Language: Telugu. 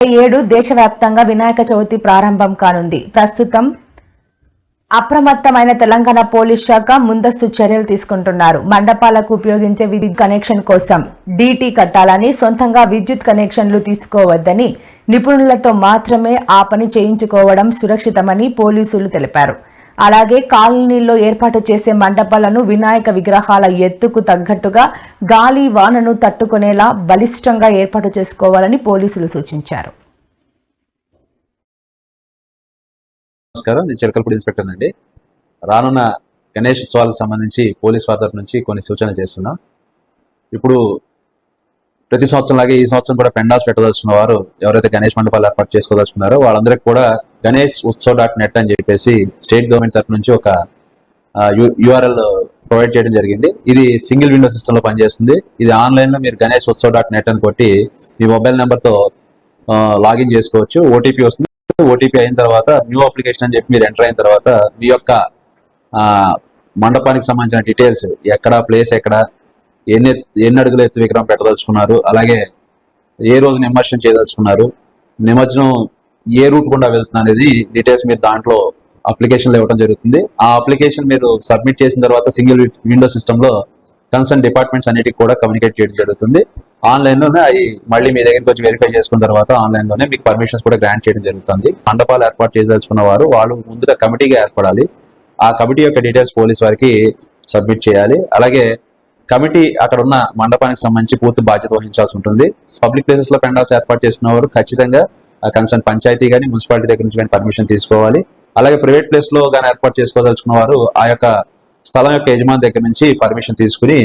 ఏడు దేశవ్యాప్తంగా వినాయక చవితి ప్రారంభం కానుంది. ప్రస్తుతం అప్రమత్తమైన తెలంగాణ పోలీస్ శాఖ ముందస్తు చర్యలు తీసుకుంటున్నారు. మండపాలకు ఉపయోగించే విద్యుత్ కనెక్షన్ కోసం డీటీ కట్టాలని సొంతంగా విద్యుత్ కనెక్షన్లు తీసుకోవద్దని నిపుణులతో మాత్రమే ఆ పని చేయించుకోవడం సురక్షితమని పోలీసులు తెలిపారు. అలాగే కాలనీల్లో ఏర్పాటు చేసే మండపాలను వినాయక విగ్రహాల ఎత్తుకు తగ్గట్టుగా గాలి వానను తట్టుకునేలా బలిష్టంగా ఏర్పాటు చేసుకోవాలని పోలీసులు సూచించారు. నమస్కారం. నేను చిలకలపూడి ఇన్స్పెక్టర్ అండి. రానున్న గణేష్ ఉత్సవాలకు సంబంధించి పోలీస్ వారి నుంచి కొన్ని సూచనలు చేస్తున్నాం. ఇప్పుడు ప్రతి సంవత్సరం లాగే ఈ సంవత్సరం కూడా పెండాస్ పెట్టదలుచుకున్న వారు ఎవరైతే గణేష్ మండపాలు ఏర్పాటు చేసుకోదలుచుకున్నారో వాళ్ళందరికీ కూడా గణేష్ ఉత్సవ్ డాట్ నెట్ అని చెప్పేసి స్టేట్ గవర్నమెంట్ తరఫు నుంచి ఒక యూఆర్ఎల్ ప్రొవైడ్ చేయడం జరిగింది. ఇది సింగిల్ విండో సిస్టమ్లో పనిచేస్తుంది. ఇది ఆన్లైన్లో మీరు గణేష్ ఉత్సవ్ డాట్ నెట్ అని కొట్టి మీ మొబైల్ నెంబర్తో లాగిన్ చేసుకోవచ్చు. ఓటీపీ వస్తుంది. ఓటీపీ అయిన తర్వాత న్యూ అప్లికేషన్ అని చెప్పి మీరు ఎంటర్ అయిన తర్వాత మీ యొక్క మండపానికి సంబంధించిన డీటెయిల్స్ ఎక్కడ ప్లేస్ ఎక్కడ ఎన్ని ఎన్ని అడుగుల ఎత్తు విగ్రహం పెట్టదలుచుకున్నారు? అలాగే ఏ రోజు నిమజ్జనం చేయదలుచుకున్నారు? నిమజ్జనం ఏ రూట్ గుండా వెళ్తుంది అనేది డీటెయిల్స్ మీరు దాంట్లో అప్లికేషన్లో ఇవ్వడం జరుగుతుంది. ఆ అప్లికేషన్ మీరు సబ్మిట్ చేసిన తర్వాత సింగిల్ విండో సిస్టంలో కన్సర్న్ డిపార్ట్మెంట్స్ అన్నిటికి కూడా కమ్యూనికేట్ చేయడం జరుగుతుంది. ఆన్లైన్లోనే అవి మళ్ళీ మీ దగ్గరికి వచ్చి వెరిఫై చేసుకున్న తర్వాత ఆన్లైన్లోనే మీకు పర్మిషన్స్ కూడా గ్రాంట్ చేయడం జరుగుతుంది. మండపాలు ఏర్పాటు చేయదలుచుకున్న వారు వాళ్ళు ముందుగా కమిటీగా ఏర్పడాలి. ఆ కమిటీ యొక్క డీటెయిల్స్ పోలీస్ వారికి సబ్మిట్ చేయాలి. అలాగే కమిటీ అక్కడ ఉన్న మండపానికి సంబంధించి పూర్తి బాధ్యత వహించాల్సి ఉంటుంది. పబ్లిక్ ప్లేసెస్లో పెండాల్స్ ఏర్పాటు చేసిన వారు ఖచ్చితంగా కన్సర్న్ పంచాయతీ కానీ మున్సిపాలిటీ దగ్గర నుంచి కానీ పర్మిషన్ తీసుకోవాలి. అలాగే ప్రైవేట్ ప్లేస్లో కానీ ఏర్పాటు చేసుకోదలుచుకున్న వారు ఆ యొక్క స్థలం యొక్క యజమాని దగ్గర నుంచి పర్మిషన్ తీసుకుని